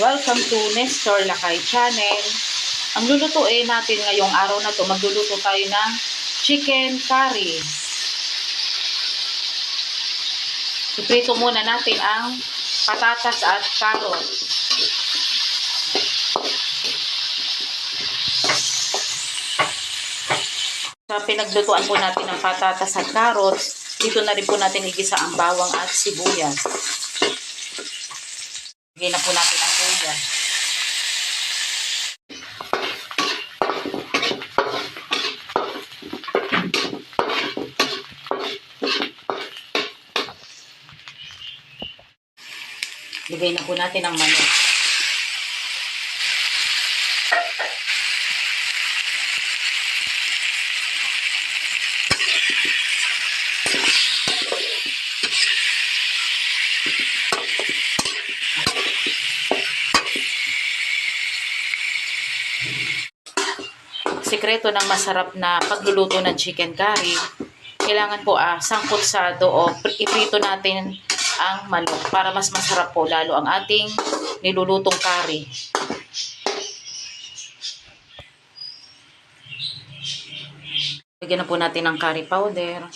Welcome to Nestor Lakay Channel. Ang lulutuin natin ngayong araw na to, magluluto tayo ng chicken curry. Iprito muna natin ang patatas at carrots. Sa pinaglutuan po natin ng patatas at carrots, dito na rin po natin igisa ang bawang at sibuyas. Lagyan na po natin ang luya. Lagay na po natin ang manok. Sikreto ng masarap na pagluluto ng chicken curry, kailangan po ah, sangkutsado o iprito natin ang manok para mas masarap po lalo ang ating nilulutong curry. Lagyan na po natin ng curry powder.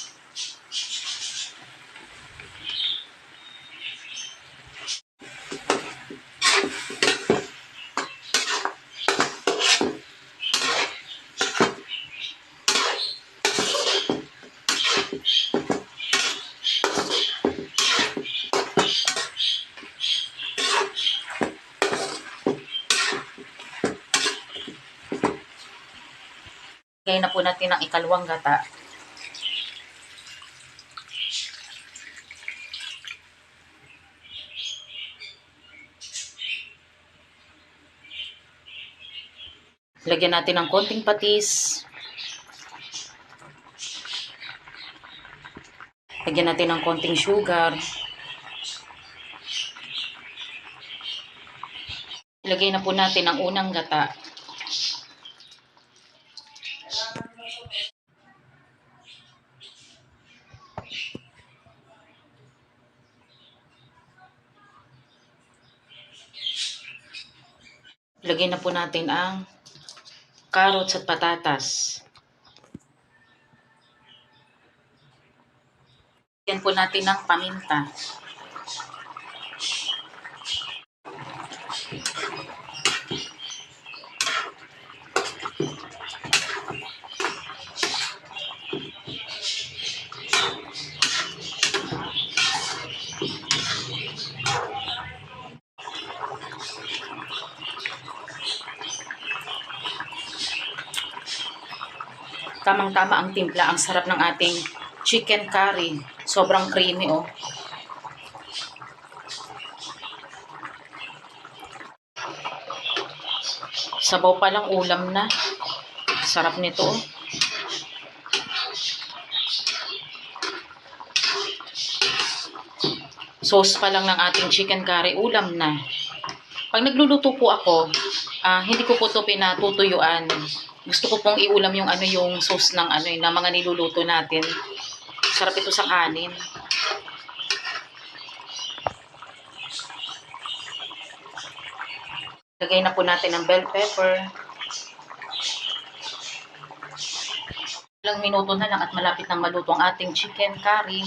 Lagay na po natin ang ikalawang gata. Lagyan natin ng konting patis. Lagyan natin ng konting sugar. Ilagay na po natin ang unang gata. Ilagay na po natin ang carrots at patatas. Yan po natin ng paminta. Tamang-tama ang timpla. Ang sarap ng ating chicken curry. Sobrang creamy, oh. Sabaw pa lang ulam na. Sarap nito, oh. Sauce pa lang ng ating chicken curry, ulam na. Pag nagluluto po ako, ah, hindi ko po ito pinatutuyuan gusto ko pong iulam yung ano yung sauce ng ano yung mga niluluto natin. Sarap ito sa kanin. Lagay na po natin ang bell pepper. Ilang minuto na lang at malapit nang maluto ang ating chicken curry.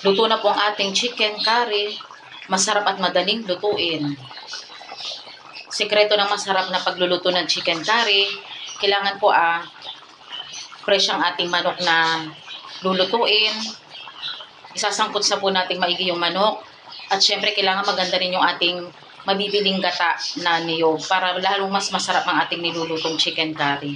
Luto na po ang ating chicken curry. Masarap at madaling lutuin. Sikreto ng masarap na pagluluto ng chicken curry, kailangan po ah, fresh ang ating manok na lulutuin. Isasangkot sa po nating maigi yung manok. At syempre, kailangan maganda rin yung ating mabibiling gata na niyog para lalong mas masarap ang ating nilulutong chicken curry.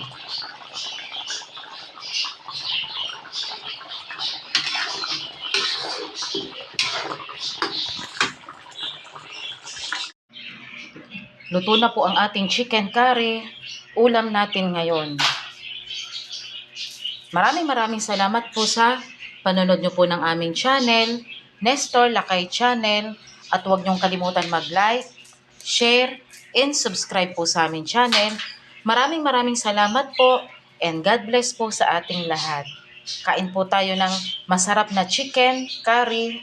Luto na po ang ating chicken curry. Ulam natin ngayon. Maraming maraming salamat po sa panonood nyo po ng aming channel. Nestor Lakay Channel at huwag niyong kalimutan mag-like, share, and subscribe po sa aming channel. Maraming maraming salamat po and God bless po sa ating lahat. Kain po tayo ng masarap na chicken, curry,